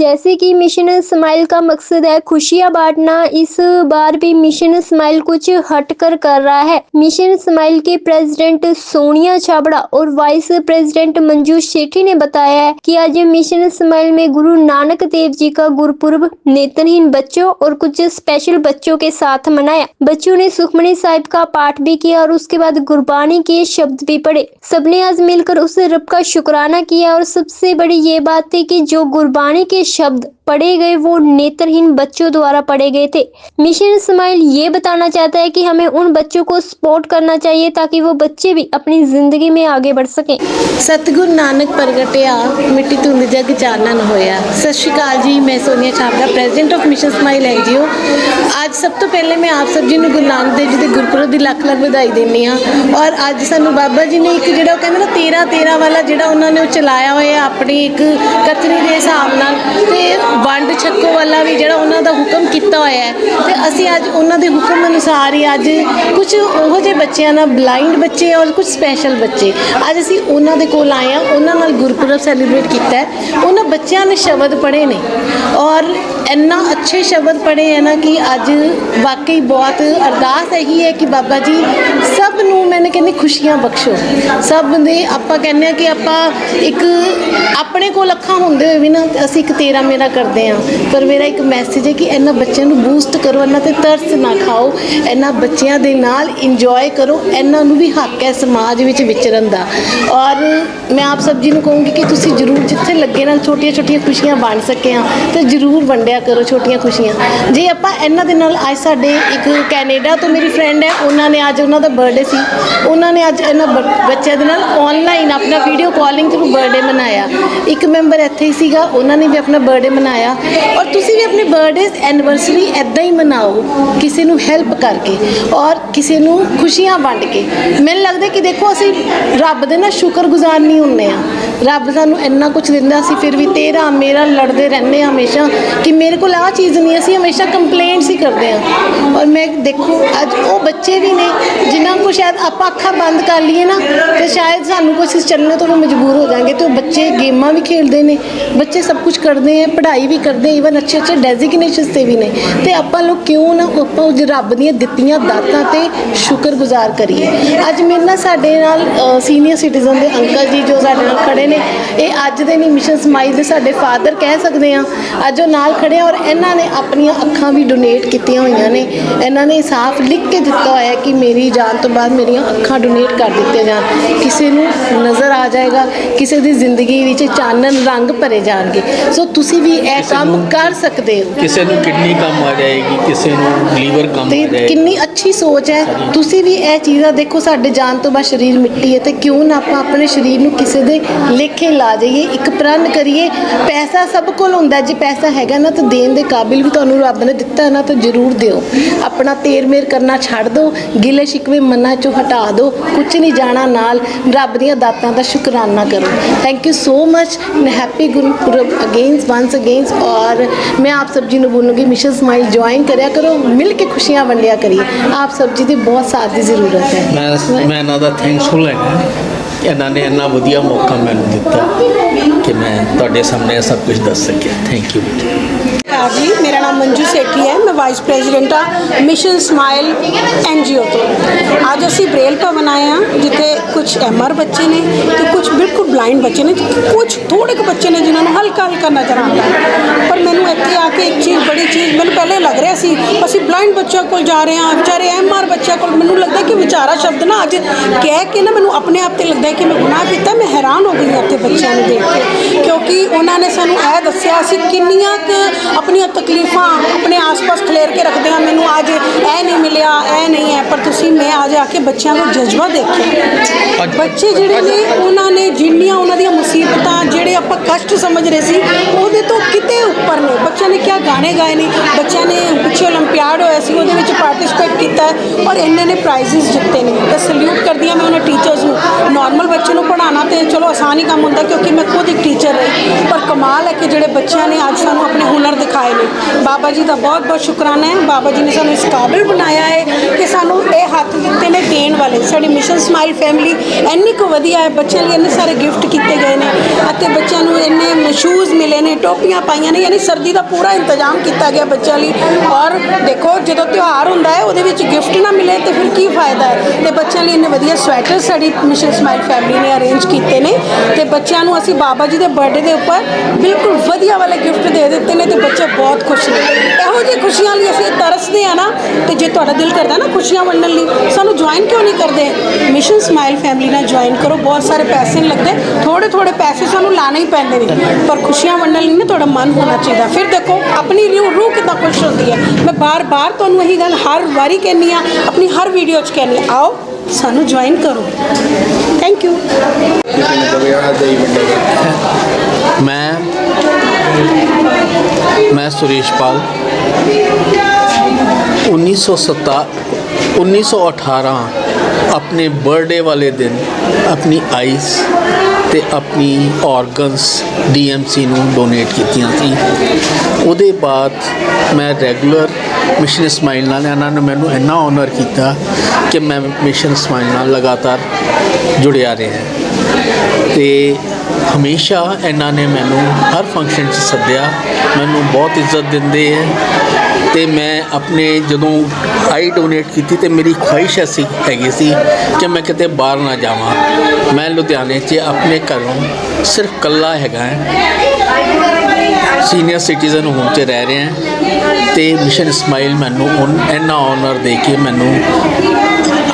जैसे कि mission smile का मकसद है खुशियाँ बांटना, इस बार भी मिशन स्माइल कुछ हटकर कर रहा है। मिशन स्माइल के प्रेसिडेंट सोनिया छाबड़ा और वाइस प्रेसिडेंट मंजू शेट्टी ने बताया है कि आज मिशन स्माइल में गुरु नानक देव जी का गुरुपुरब नेत्रहीन बच्चों और कुछ स्पेशल बच्चों के साथ मनाया। बच्चों ने सुखमनी साहिब का पाठ भी किया और उसके बाद गुरबानी के शब्द भी पढ़े। सबने आज मिलकर उस रब का शुक्राना किया और सबसे बड़ी ये बात थी कि जो गुरबानी के शब्द पढ़े गए वो नेत्रहीन बच्चों द्वारा पढ़े गए थे मिशन स्माइल ये बताना चाहता है कि हमें उन बच्चों को सपोर्ट करना चाहिए ताकि वो बच्चे भी अपनी जिंदगी में आगे बढ़ सकें ਸਤਿਗੁਰ ਨਾਨਕ ਪ੍ਰਗਟਿਆ ਮਿੱਟੀ ਧੁੰਦ ਜਗ ਚਾਨਣ ਹੋਇਆ ਸਤਿ ਸ਼੍ਰੀ ਅਕਾਲ ਜੀ ਮੈਂ Sonia Chhabra president of mission smile NGO ਅੱਜ ਸਭ ਤੋਂ ਪਹਿਲੇ ਮੈਂ ਆਪ ਸਭ ਜੀ ਨੂੰ ਗੁਰੂ ਨਾਨਕ ਦੇਵ ਜੀ ਦੇ ਗੁਰਪੁਰਬ ਦੀ ਲੱਖ ਲੱਖ ਵਧਾਈ ਦਿੰਦੀ ਹਾਂ ਔਰ ਅੱਜ ਸਾਨੂੰ ਬਾਬਾ ਜੀ ਨੇ ਇੱਕ ਜਿਹੜਾ ਉਹ ਕਹਿੰਦੇ ਨਾ 13 13 ਵਾਲਾ ਜਿਹੜਾ ਉਹਨਾਂ ਨੇ ਉਹ ਚਲਾਇਆ ਹੋਇਆ ਆਪਣੀ ਇੱਕ ਕਥਨੀ ਦੇ ਹਿਸਾਬ ਨਾਲ ਤੇ ਵੰਡ ਛੱਕੋ ਵਾਲਾ ਵੀ ਜਿਹੜਾ ਉਹਨਾਂ ਦਾ ਹੁਕਮ ਕੀਤਾ ਹੋਇਆ ਹੈ। ਤੇ ਅਸੀਂ ਅੱਜ ਉਹਨਾਂ ਦੇ ਹੁਕਮ ਅਨੁਸਾਰ ਹੀ ਅੱਜ ਕੁਝ ਉਹੋ ਜਿਹੇ ਬੱਚਿਆਂ ਨਾਲ ਬਲਾਈਂਡ ਬੱਚੇ ਔਰ ਕੁਝ ਸਪੈਸ਼ਲ ਬੱਚੇ। ਅੱਜ ਅਸੀਂ ਉਹਨਾਂ ਦੇ ਕੋਲ ਆਏ ਹਾਂ, ਉਹਨਾਂ ਨਾਲ ਗੁਰਪੁਰਬ ਸੈਲੀਬ੍ਰੇਟ ਕੀਤਾ ਹੈ। ਉਹਨਾਂ ਬੱਚਿਆਂ ਨੇ ਸ਼ਬਦ ਪੜ੍ਹੇ ਨੇ ਔਰ ਇੰਨਾ ਅੱਛੇ ਸ਼ਬਦ ਪੜ੍ਹੇ ਹੈ ਨਾ ਕਿ ਅੱਜ ਵਾਕਈ ਬਹੁਤ ਅਰਦਾਸ ਇਹੀ ਹੈ ਕਿ ਬਾਬਾ ਜੀ ਸਭ ਨੂੰ ਮੈਨੇ ਕਹਿੰਦੀ ਖੁਸ਼ੀਆਂ ਬਖਸ਼ੋ। ਸਭ ਦੇ ਆਪਾਂ ਕਹਿੰਦੇ ਆ ਕਿ ਆਪਾਂ ਇੱਕ ਆਪਣੇ ਕੋਲ ਅੱਖਾਂ ਹੁੰਦੇ ਹੋਏ ਵੀ ਨਾ, ਅਸੀਂ ਇੱਕ ਤੇਰਾ ਮੇਰਾ ਕਰਦੇ ਆ। ਪਰ ਮੇਰਾ ਇੱਕ ਮੈਸੇਜ ਹੈ ਕਿ ਇਹਨਾਂ ਬੱਚਿਆਂ ਨੂੰ ਬੂਸਟ ਕਰੋ, ਇਹਨਾਂ ਤੇ ਤਰਸ ਨਾ ਖਾਓ। ਇਹਨਾਂ ਬੱਚਿਆਂ ਦੇ ਨਾਲ ਇੰਜੋਏ ਕਰੋ। ਇਹਨਾਂ ਨੂੰ ਵੀ ਹੱਕ ਹੈ ਸਮਾਜ ਵਿੱਚ ਵਿਚਰਨ ਦਾ। ਔਰ ਮੈਂ ਆਪ ਸਭ ਜੀ ਨੂੰ ਕਹੂੰਗੀ ਕਿ ਤੁਸੀਂ ਜਰੂਰ ਜਿੱਥੇ ਲੱਗੇ ਨਾਲ ਛੋਟੀਆਂ ਛੋਟੀਆਂ ਖੁਸ਼ੀਆਂ ਵੰਡ ਸਕੇ ਆ, ਤੇ ਜਰੂਰ ਵੰਡਿਆ ਕਰੋ ਛੋਟੀਆਂ ਖੁਸ਼ੀਆਂ। ਜੇ ਆਪਾਂ ਇਹਨਾਂ ਦੇ ਨਾਲ ਅੱਜ ਸਾਡੇ ਇੱਕ ਕੈਨੇਡਾ ਤੋਂ ਮੇਰੀ ਫਰੈਂਡ ਹੈ, ਉਹਨਾਂ ਨੇ ਅੱਜ ਉਹਨਾਂ ਦਾ ਬਰਥਡੇ ਸੀ। ਉਹਨਾਂ ਨੇ ਅੱਜ ਇਹਨਾਂ ਬ- ਬੱਚਿਆਂ ਦੇ ਨਾਲ ਆਨਲਾਈਨ ਆਪਣਾ ਵੀਡੀਓ ਕਾਲਿੰਗ ਥਰੂ ਬਰਥਡੇ ਮਨਾਇਆ। ਇੱਕ ਮੈਂਬਰ ਇੱਥੇ ਹੀ ਸੀਗਾ, ਉਹਨਾਂ ਨੇ ਵੀ ਆਪਣਾ ਬਰਥਡੇ ਮਨਾਇਆ ਔਰ ਤੁਸੀਂ ਵੀ ਆਪਣੇ ਬਰਥਡੇ ਐਨੀਵਰਸਰੀ ਐਦਾਂ ਹੀ ਮਨਾਓ, ਕਿਸੇ ਨੂੰ ਹੈਲਪ ਕਰਕੇ ਔਰ ਕਿਸੇ ਨੂੰ ਖੁਸ਼ੀਆਂ ਵੰਡ ਕੇ। ਮੈਨੂੰ ਲੱਗਦਾ ਕਿ ਦੇਖੋ, ਅਸੀਂ ਰੱਬ ਦੇ ਨਾ ਸ਼ੁਕਰਗੁਜ਼ਾਰ ਨਹੀਂ ਹੁੰਨੇ ਆ ਰੱਬ ਸਾਨੂੰ ਇੰਨਾ ਕੁਝ ਦਿੰਦਾ ਸੀ ਫਿਰ ਵੀ ਤੇਰਾ, ਮੇਰਾ ਲੜਦੇ ਰਹਿੰਦੇ ਹਾਂ ਹਮੇਸ਼ਾ ਕਿ ਮੇਰੇ ਕੋਲ ਆਹ ਚੀਜ਼ ਨਹੀਂ, ਅਸੀਂ ਹਮੇਸ਼ਾ ਕੰਪਲੇਂਟਸ ਹੀ ਕਰਦੇ ਹਾਂ। ਔਰ ਮੈਂ ਦੇਖੋ, ਅੱਜ ਉਹ ਬੱਚੇ ਵੀ ਨੇ, ਜਿਨ੍ਹਾਂ ਕੋ ਸ਼ਾਇਦ ਆਪਾਂ ਅੱਖਾਂ ਬੰਦ ਕਰ ਲਈਏ ਨਾ, ਤੇ ਸ਼ਾਇਦ ਸਾਨੂੰ ਕੁਝ ਚੱਲਣ ਤੋਂ ਮਜਬੂਰ ਹੋ ਜਾਾਂਗੇ ਤੇ ਉਹ ਬੱਚੇ ਗੇਮਾਂ ਵੀ ਖੇਡਦੇ ਨੇ, ਬੱਚੇ ਸਭ ਕੁਝ ਕਰਦੇ ਆ, ਪੜ੍ਹਾਈ ਵੀ ਕਰਦੇ ਈਵਨ ਅੱਛੇ ਅੱਛੇ ਡੈਜ਼ਿਗਨੇਸ਼ਨਸ ਤੇ ਵੀ ਨੇ। ਤੇ ਆਪਾਂ ਲੋਕ ਕਿਉਂ ਨਾ ਆਪਾਂ ਉਸ ਰੱਬ ਦੀਆਂ ਦਿੱਤੀਆਂ ਦਾਤਾਂ ਤੇ ਸ਼ੁਕਰਗੁਜ਼ਾਰ ਕਰੀਏ। ਅੱਜ ਮੇਰੇ ਨਾਲ ਸਾਡੇ ਨਾਲ ਸੀਨੀਅਰ ਸਿਟੀਜ਼ਨ ਦੇ ਅੰਕਲ ਜੀ ਜੋ ਸਾਡੇ ਨਾਲ ਖੜੇ ਨੇ, ਇਹ ਅੱਜ ਦੇ ਨਹੀਂ ਮਿਸ਼ਨ ਸਮਾਈਲ ਦੇ ਸਾਡੇ ਫਾਦਰ ਕਹਿ ਸਕਦੇ ਆ। ਅੱਜ ਉਹ ਨਾਲ ਖੜੇ ਆ ਔਰ ਇਹਨਾਂ ਨੇ ਆਪਣੀਆਂ ਅੱਖਾਂ ਵੀ ਡੋਨੇਟ ਕੀਤੀਆਂ ਹੋਈਆਂ ਨੇ। ਇਹਨਾਂ ਨੇ ਸਾਫ਼ ਲਿਖ ਕੇ ਦਿੱਤਾ ਹੋਇਆ ਕਿ ਮੇਰੀ ਜਾਨ ਤੋਂ ਬਾਅਦ ਮੇਰੀਆਂ ਅੱਖਾਂ ਡੋਨੇਟ ਕਰ ਦਿੱਤੀਆਂ ਜਾਣ। ਕਿਸੇ ਨੂੰ ਨਜ਼ਰ ਆ ਜਾਏਗਾ, ਕਿਸੇ ਦੀ ਜ਼ਿੰਦਗੀ ਵਿੱਚ ਚਾਨਣ ਰੰਗ ਭਰੇ ਜਾਣਗੇ। ਸੋ ਤੁਸੀਂ ਵੀ ਇਹ ਕੰਮ ਕਰ ਸਕਦੇ ਹੋ। ਕਿਸੇ ਨੂੰ ਕਿਡਨੀ ਕੰਮ ਆ ਜਾਏਗੀ ਕਿਸੇ ਨੂੰ ਲੀਵਰ ਕੰਮ ਆ ਤੇ ਜਾਏਗਾ। ਕਿੰਨੀ ਅੱਛੀ ਸੋਚ ਹੈ। ਤੁਸੀਂ ਵੀ ਇਹ ਚੀਜ਼ਾਂ ਦੇਖੋ ਸਾਡੇ ਜਾਨ ਤੋਂ ਬਾਅਦ ਸਰੀਰ ਮਿੱਟੀ ਹੈ ਤੇ ਕਿਉਂ ਨਾ ਆਪਾਂ ਆਪਣੇ ਸਰੀਰ ਨੂੰ ਕਿਸੇ ਦੇ ਲੇਖੇ ਲਾ ਜਾਈਏ ਇੱਕ ਪ੍ਰਣ ਕਰੀਏ। ਪੈਸਾ ਸਭ ਕੋਲ ਹੁੰਦਾ ਹੈ, ਜੇ ਪੈਸਾ ਹੈਗਾ ਨਾ ਤਾਂ ਦੇਣ ਦੇ ਕਾਬਿਲ ਵੀ ਤੁਹਾਨੂੰ ਰੱਬ ਨੇ ਦਿੱਤਾ ਨਾ ਤਾਂ ਜ਼ਰੂਰ ਦਿਓ। ਆਪਣਾ ਤੇਰ ਮੇਰ ਕਰਨਾ ਛੱਡ ਦਿਓ ਗਿਲੇ ਸ਼ਿਕਵੇ ਮਨਾਂ ਚੋਂ ਹਟਾ ਦਿਓ ਕੁਝ ਨਹੀਂ ਜਾਣਾ ਨਾਲ ਰੱਬ ਦੀਆਂ ਦਾਤਾਂ ਦਾ ਸ਼ੁਕਰਾਨਾ ਕਰੋ। Thank you so much happy Gurpurab again once again ਔਰ ਮੈਂ ਆਪ ਸਭ ਜੀ ਨੂੰ ਬੋਲੂੰਗੀ ਮਿਸ਼ਨ ਸਮਾਈਲ ਜੁਆਇਨ ਕਰਿਆ ਕਰੋ ਮਿਲ ਕੇ ਖੁਸ਼ੀਆਂ ਵੰਡਿਆ ਕਰੀਏ ਆਪ ਸਭ ਜੀ ਦੀ ਬਹੁਤ ਸਾਥ ਦੀ ਜ਼ਰੂਰਤ ਹੈ ਮੈਂ ਮੈਂ ਇਹਨਾਂ ਦਾ ਥੈਂਕਸਫੁਲ ਹੈ ਇਹਨਾਂ ਨੇ ਇੰਨਾ ਵਧੀਆ ਮੌਕਾ ਮੈਨੂੰ ਦਿੱਤਾ ਕਿ ਮੈਂ ਤੁਹਾਡੇ ਸਾਹਮਣੇ ਇਹ ਸਭ ਕੁਝ ਦੱਸ ਸਕਿਆ ਥੈਂਕ ਯੂ ਨਮਸਕਾਰ ਜੀ ਮੇਰਾ ਨਾਮ ਮੰਜੂ ਸੇਠੀ ਹੈ, ਮੈਂ ਵਾਈਸ ਪ੍ਰੈਜ਼ੀਡੈਂਟ ਆ ਮਿਸ਼ਨ ਸਮਾਈਲ ਐਨਜੀਓ ਤੋਂ। ਅੱਜ ਅਸੀਂ ਬ੍ਰੇਲ ਭਵਨ ਆਏ ਹਾਂ, ਜਿੱਥੇ ਕੁਝ ਐਮਆਰ ਬੱਚੇ ਨੇ ਤੇ ਕੁਝ ਬਿਲਕੁਲ ਬਲਾਈਂਡ ਬੱਚੇ ਨੇ ਕੁਝ ਥੋੜੇ ਕੁ ਬੱਚੇ ਨੇ ਜਿਨ੍ਹਾਂ ਨੂੰ ਹਲਕਾ ਹਲਕਾ ਨਜ਼ਰ ਆਉਂਦਾ ਪਰ ਮੈਨੂੰ ਇੱਥੇ ਆ ਕੇ ਇੱਕ ਚੀਜ਼ ਬੜੀ ਚੀਜ਼ ਮੈਨੂੰ ਪਹਿਲੇ ਲੱਗ ਰਿਹਾ ਸੀ, ਅਸੀਂ ਬਲਾਈਂਡ ਬੱਚਿਆਂ ਕੋਲ ਜਾ ਰਹੇ ਹਾਂ, ਵਿਚਾਰੇ ਐਮਆਰ ਬੱਚਿਆਂ ਕੋਲ, ਮੈਨੂੰ ਲੱਗਦਾ ਕਿ ਵਿਚਾਰਾ ਸ਼ਬਦ ਨਾ ਅੱਜ ਕਹਿ ਕੇ ਨਾ ਮੈਨੂੰ ਆਪਣੇ ਆਪ ਤੇ ਲੱਗਦਾ ਕਿ ਮੈਂ ਗੁਨਾਹ ਕੀਤਾ, ਮੈਂ ਹੈਰਾਨ ਹੋ ਗਈ ਹਾਂ ਇੱਥੇ ਬੱਚਿਆਂ ਨੂੰ ਦੇਖ ਕੇ। ਕਿਉਂਕਿ ਉਹਨਾਂ ਨੇ ਸਾਨੂੰ ਇਹ ਦੱਸਿਆ ਅਸੀਂ ਕਿੰਨੀਆਂ ਕੁ ਆਪਣੀਆਂ ਤਕਲੀਫਾਂ ਆਪਣੇ ਆਸ-ਪਾਸ ਖਲੇਰ ਕੇ ਰੱਖਦੇ ਹਾਂ ਮੈਨੂੰ ਅੱਜ ਇਹ ਨਹੀਂ ਮਿਲਿਆ ਇਹ ਨਹੀਂ ਹੈ ਪਰ ਤੁਸੀਂ ਮੈਂ ਅੱਜ ਆ ਕੇ ਬੱਚਿਆਂ ਦਾ ਜਜ਼ਬਾ ਦੇਖਿਆ ਬੱਚੇ ਜਿਹੜੇ ਨੇ ਉਹਨਾਂ ਨੇ ਜਿੰਨੀਆਂ ਉਹਨਾਂ ਦੀਆਂ ਮੁਸੀਬਤਾਂ ਜਿਹੜੇ ਆਪਾਂ ਕਸ਼ਟ ਸਮਝ ਰਹੇ ਸੀ ਉਹਦੇ ਤੋਂ ਕਿਤੇ ਉੱਪਰ ਨੇ ਬੱਚਿਆਂ ਨੇ ਕਿਆ ਗਾਣੇ ਗਾਏ ਨੇ ਬੱਚਿਆਂ ਨੇ ਪਿੱਛੇ 올림픽 ਹੋਇਆ ਸੀ ਉਹਦੇ ਵਿੱਚ ਪਾਰਟਿਸਿਪੇਟ ਕੀਤਾ ਹੈ ਔਰ ਇੰਨੇ ਨੇ ਪ੍ਰਾਈਜ਼ਸ ਜਿੱਤੇ ਨੇ ਤਾਂ ਸਲੂਟ ਕਰਦੀ ਹਾਂ ਮੈਂ ਉਹਨਾਂ ਟੀਚਰਸ ਨੂੰ ਨਾਰਮਲ ਬੱਚੇ ਨੂੰ ਪੜ੍ਹਾਉਣਾ ਤੇ ਚਲੋ ਆਸਾਨ ਹੀ ਕੰਮ ਹੁੰਦਾ ਕਿਉਂਕਿ ਮੈਂ ਖੁਦ ਇੱਕ ਟੀਚਰ ਰਹੀ ਪਰ ਕਮਾਲ ਹੈ ਕਿ ਜਿਹੜੇ ਬੱਚਿਆਂ ਨੇ ਅੱਜ ਸਾਨੂੰ ਆਪਣੇ ਹੁਨਰ ਦਿਖਾਏ ਨੇ। ਬਾਬਾ ਜੀ ਦਾ ਬਹੁਤ ਬਹੁਤ ਸ਼ੁਕਰਾਨਾ ਹੈ। ਬਾਬਾ ਜੀ ਨੇ ਸਾਨੂੰ ਇਸ ਕਾਬਿਲ ਬਣਾਇਆ ਹੈ ਕਿ ਸਾਨੂੰ ਇਹ ਹੱਥ ਦਿੱਤੇ ਨੇ ਸਾਡੀ ਮਿਸ਼ਨ ਸਮਾਈਲ ਫੈਮਿਲੀ ਇੰਨੀ ਕੁ ਵਧੀਆ ਹੈ, ਬੱਚਿਆਂ ਲਈ ਇੰਨੇ ਸਾਰੇ ਗਿਫਟ ਕੀਤੇ ਗਏ ਨੇ ਅਤੇ ਬੱਚਿਆਂ ਨੂੰ ਇੰਨੇ ਸ਼ੂਜ਼ ਮਿਲੇ ਨੇ, ਟੋਪੀਆਂ ਪਾਈਆਂ ਨੇ, ਯਾਨੀ ਸਰਦੀ ਦਾ ਪੂਰਾ ਇੰਤਜ਼ਾਮ ਕੀਤਾ ਗਿਆ ਬੱਚਿਆਂ ਲਈ। ਔਰ ਦੇਖੋ, ਜਦੋਂ ਤਿਉਹਾਰ ਹੁੰਦਾ ਹੈ, ਉਹਦੇ ਵਿੱਚ ਗਿਫਟ ਨਾ ਮਿਲੇ ਤੇ ਫਿਰ ਕੀ ਫਾਇਦਾ ਹੈ? ਤੇ ਬੱਚਿਆਂ ਲਈ ਇੰਨੇ ਵਧੀਆ ਸਵੈਟਰ ਸਾਡੀ ਮਿਸ਼ਨ ਸਮਾਈਲ ਫੈਮਿਲੀ ਨੇ ਅਰੇਂਜ ਕੀਤੇ ਨੇ। ਤੇ ਬੱਚਿਆਂ ਨੂੰ ਅਸੀਂ ਬਾਬਾ ਜੀ ਦੇ ਬਰਥਡੇ ਦੇ ਉੱਪਰ ਬਿਲਕੁਲ ਵਧੀਆ ਵਾਲੇ ਗਿਫਟ ਦੇ ਦਿੱਤੇ ਨੇ ਤੇ ਬੱਚੇ ਬਹੁਤ ਖੁਸ਼ ਨੇ। ਇਹੋ ਜਿਹੀ ਖੁਸ਼ੀਆਂ ਲਈ ਅਸੀਂ ਤਰਸਦੇ ਆ ਨਾ, ਤੇ ਜੇ ਤੁਹਾਡਾ ਦਿਲ ਕਰਦਾ ਨਾ ਖੁਸ਼ੀਆਂ ਵੰਡਣ ਲਈ, ਸਾਨੂੰ ਜੁਆਇਨ ਕਿਉਂ ਨਹੀਂ ਕਰਦੇ ਮਿਸ਼ਨ ਸਮਾਈਲ ਫੈਮਿਲੀ ਨਾਲ ਜੁਆਇਨ ਕਰੋ। ਬਹੁਤ ਸਾਰੇ ਪੈਸੇ ਨਹੀਂ ਲੱਗਦੇ। ਥੋੜੇ ਥੋੜੇ ਪੈਸੇ ਸਾਨੂੰ ਲਾਣੇ ਹੀ ਪੈਂਦੇ ਨੇ। ਪਰ ਖੁਸ਼ੀਆਂ ਵੰਡਣ ਲਈ ਨਾ ਤੁਹਾਡਾ ਮਨ ਹੋਣਾ ਚਾਹੀਦਾ। ਫਿਰ ਦੇਖੋ ਆਪਣੀ ਰੂਹ ਰੂਹ ਕਿੰਨਾ ਖੁਸ਼ ਹੁੰਦੀ ਹੈ। ਮੈਂ ਬਾਰ-ਬਾਰ ਤੁਹਾਨੂੰ ਇਹੀ ਗੱਲ ਹਰ ਵਾਰੀ ਕਹਿੰਨੀ ਆ ਆਪਣੀ ਹਰ ਵੀਡੀਓ 'ਚ ਕਹਿੰਨੀ ਹਾਂ, ਆਓ ਸਾਨੂੰ ਜੁਆਇਨ ਕਰੋ। ਥੈਂਕ ਯੂ ਮੈਂ ਮੈਂ ਸੁਰੇਸ਼ ਪਾਲ। 1917 1918 ਆਪਣੇ ਬਰਥਡੇ ਵਾਲੇ ਦਿਨ ਆਪਣੀ ਆਈਸ ਤੇ ਆਪਣੀ ਆਰਗਨਸ ਡੀਐਮਸੀ ਨੂੰ ਡੋਨੇਟ ਕੀਤੀਆਂ ਸੀ ਉਹਦੇ ਬਾਅਦ ਮੈਂ ਰੈਗੂਲਰ ਮਿਸ਼ਨ ਸਮਾਈਲ ਨਾਲ ਇਹਨਾਂ ਨੇ ਮੈਨੂੰ ਇੰਨਾ ਆਨਰ ਕੀਤਾ ਕਿ ਮੈਂ ਮਿਸ਼ਨ ਸਮਾਈਲ ਨਾਲ ਲਗਾਤਾਰ ਜੁੜਿਆ ਰਿਹਾ ਤੇ ਹਮੇਸ਼ਾ ਇਹਨਾਂ ਨੇ ਮੈਨੂੰ ਹਰ ਫੰਕਸ਼ਨ 'ਚ ਸੱਦਿਆ ਮੈਨੂੰ ਬਹੁਤ ਇੱਜ਼ਤ ਦਿੰਦੇ ਹੈ ਤੇ ਮੈਂ ਆਪਣੇ ਜਦੋਂ ਆਈ ਡੋਨੇਟ ਕੀਤੀ ਤੇ ਮੇਰੀ ਖੁਆਇਸ਼ ਐਸੀ ਹੈਗੀ ਸੀ ਕਿ ਮੈਂ ਕਿਤੇ ਬਾਹਰ ਨਾ ਜਾਵਾਂ। ਮੈਂ ਲੁਧਿਆਣੇ 'ਚ ਆਪਣੇ ਘਰੋਂ ਸਿਰਫ ਕੱਲਾ ਹੈਗਾ ਸੀਨੀਅਰ ਸਿਟੀਜ਼ਨ ਹੋਮ 'ਚ ਰਹਿ ਰਿਹਾ ਤੇ ਮਿਸ਼ਨ ਇਸਮਾਈਲ ਮੈਨੂੰ ਉਨ- ਇੰਨਾ ਆਨਰ ਦੇ ਕੇ ਮੈਨੂੰ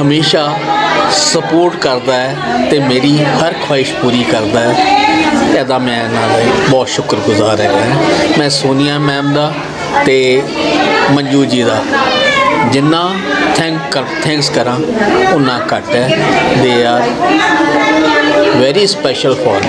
ਹਮੇਸ਼ਾ ਸਪੋਰਟ ਕਰਦਾ ਹੈ ਤੇ ਮੇਰੀ ਹਰ ਖੁਆਇਸ਼ ਪੂਰੀ ਕਰਦਾ ਹੈ। ਇਹਦਾ ਮੈਂ ਇਹਨਾਂ ਦਾ ਬਹੁਤ ਸ਼ੁਕਰਗੁਜ਼ਾਰ ਹੈਗਾ ਮੈਂ ਸੋਨੀਆ ਮੈਮ ਦਾ ਤੇ ਮੰਜੂ ਜੀ ਦਾ। ਜਿੰਨਾ ਥੈਂਕ ਕਰ ਥੈਂਕਸ ਕਰਾਂ ਉਨਾ ਘੱਟ ਹੈ। They are very special for